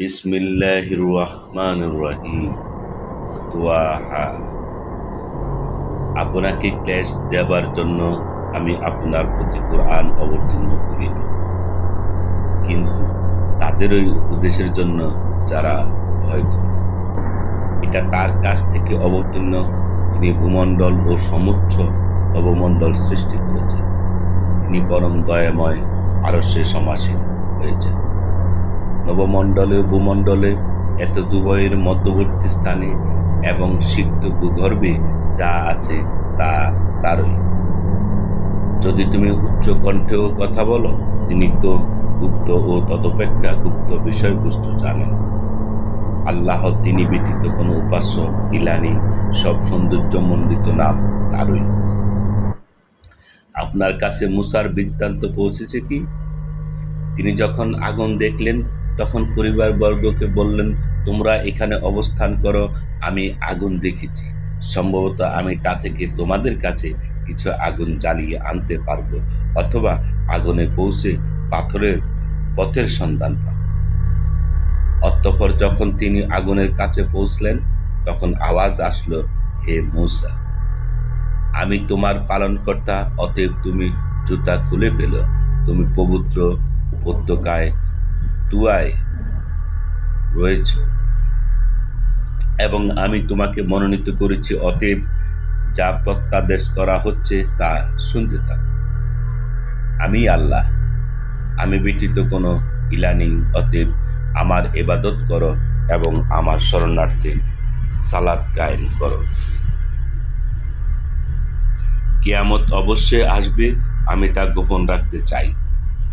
বিসমিল্লাহির রহমানির রহিম তোয়াহা আপনাকে ক্লেশ দেবার জন্য আমি আপনার প্রতি কোরআন অবতীর্ণ করিল কিন্তু তাদের ওই উপদেশের জন্য যারা ভয় করে, এটা তার কাছ থেকে অবতীর্ণ তিনি ভূমণ্ডল ও সমুচ্চ নবমণ্ডল সৃষ্টি করেছেন। তিনি পরম দয়াময় আরও সে সমাসীন হয়েছেন। নবমণ্ডলে ও ভূমণ্ডলে এত দুবয়ের মধ্যবর্তী স্থানে এবং সিক্ত ভূগর্ভে যা আছে তা তারই। যদি তুমি উচ্চ কণ্ঠেও কথা বলো, তিনি তো গুপ্ত ও তদপেক্ষা গুপ্ত বিষয়বস্তু জানেন। আল্লাহ তিনি ব্যতীত কোনো উপাস্য, ইলানি, সব সৌন্দর্যমণ্ডিত নাম তারই। আপনার কাছে মুসার বৃত্তান্ত পৌঁছেছে কি? তিনি যখন আগুন দেখলেন তখন পরিবারবর্গকে বললেন, তোমরা এখানে অবস্থান করো, আমি আগুন দেখেছি। সম্ভবত আমি তা থেকে তোমাদের কাছে কিছু আগুন জ্বালিয়ে আনতে পারব, অথবা আগুনে পৌঁছে পাথরের পথের সন্ধান পাব। অতঃপর যখন তিনি আগুনের কাছে পৌঁছলেন, তখন আওয়াজ আসলো, হে মৌসা, আমি তোমার পালনকর্তা, অতএব তুমি জুতা খুলে ফেল। তুমি পবিত্র উপত্যকায় তুয়ায় রয়েছ। এবং আমি তোমাকে মনোনীত করেছি, অতএব যা প্রত্যাদেশ করা হচ্ছে তা শুনতে থাকো। আমি আল্লাহ, আমি ব্যতীত কোনো ইলানিং অতএব আমার এবাদত করো এবং আমার শরণার্থী সালাদ কায়েম করো। কেয়ামত অবশ্যই আসবে, আমি তা গোপন রাখতে চাই,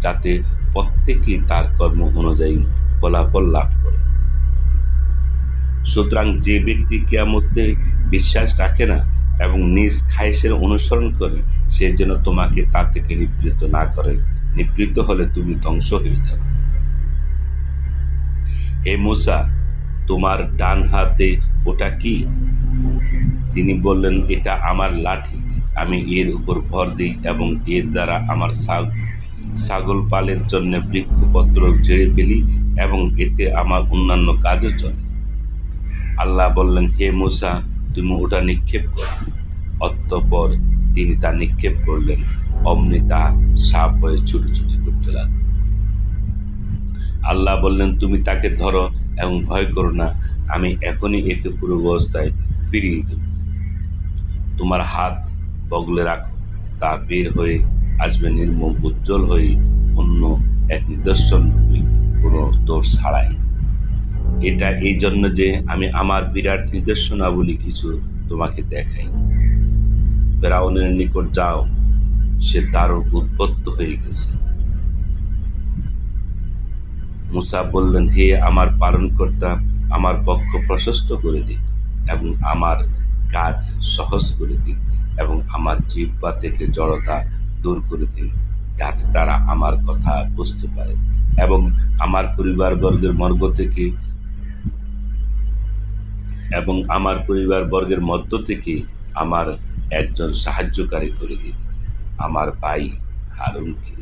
যাতে প্রত্যেকেই তার কর্ম অনুযায়ী ফলাফল লাভ করে। সুতরাং যে ব্যক্তি কেয়ামতে বিশ্বাস রাখে না এবং নিজ খায়েশের অনুসরণ করে, সে যেন তোমাকে তা থেকে নিবৃত্ত না করে নিবৃত্ত হলে তুমি ধ্বংস হয়ে যাবে। হে মুসা, তোমার ডান হাতে ওটা কি? তিনি বললেন, এটা আমার লাঠি। আমি এর উপর ভর দিই এবং এর দ্বারা আমার ছাগল পালের জন্য বৃক্ষপত্র ঝেড়ে ফেলি এবং এতে আমার অন্যান্য কাজও চলে। আল্লাহ বললেন, হে মুসা, তুমি ওটা নিক্ষেপ করো। অতঃপর তিনি তা নিক্ষেপ করলেন। অমনি তা সাপ হয়ে ছুটোছুটি করতে লাগল। আল্লাহ বললেন, তুমি তাকে ধরো এবং ভয় করো না, আমি এখনই একে পুরো অবস্থায় ফিরিয়ে দেব। তোমার হাত বগলে রাখো, তা বের হয়ে আসবে নির্মম উজ্জ্বল হয়ে অন্য এক নিদর্শন কোনো দোষ ছাড়াই। এটা এই জন্য যে আমি আমার বিরাট নিদর্শনাবলী কিছু তোমাকে দেখাই। ফেরাউনের নিকট যাও, সে দারুণ উদ্বত্ত হয়ে গেছে। মুসা বললেন, হে আমার পালন পালনকর্তা, আমার পক্ষ প্রশস্ত করে দিন এবং আমার কাজ সহজ করে দিন এবং আমার জিব্বা থেকে জড়তা দূর করে দিন যাতে তারা আমার কথা বুঝতে পারে এবং আমার পরিবারবর্গের মর্গ থেকে এবং আমার পরিবারবর্গের মধ্য থেকে আমার একজন সাহায্যকারী করে দিন আমার ভাই হারুনকে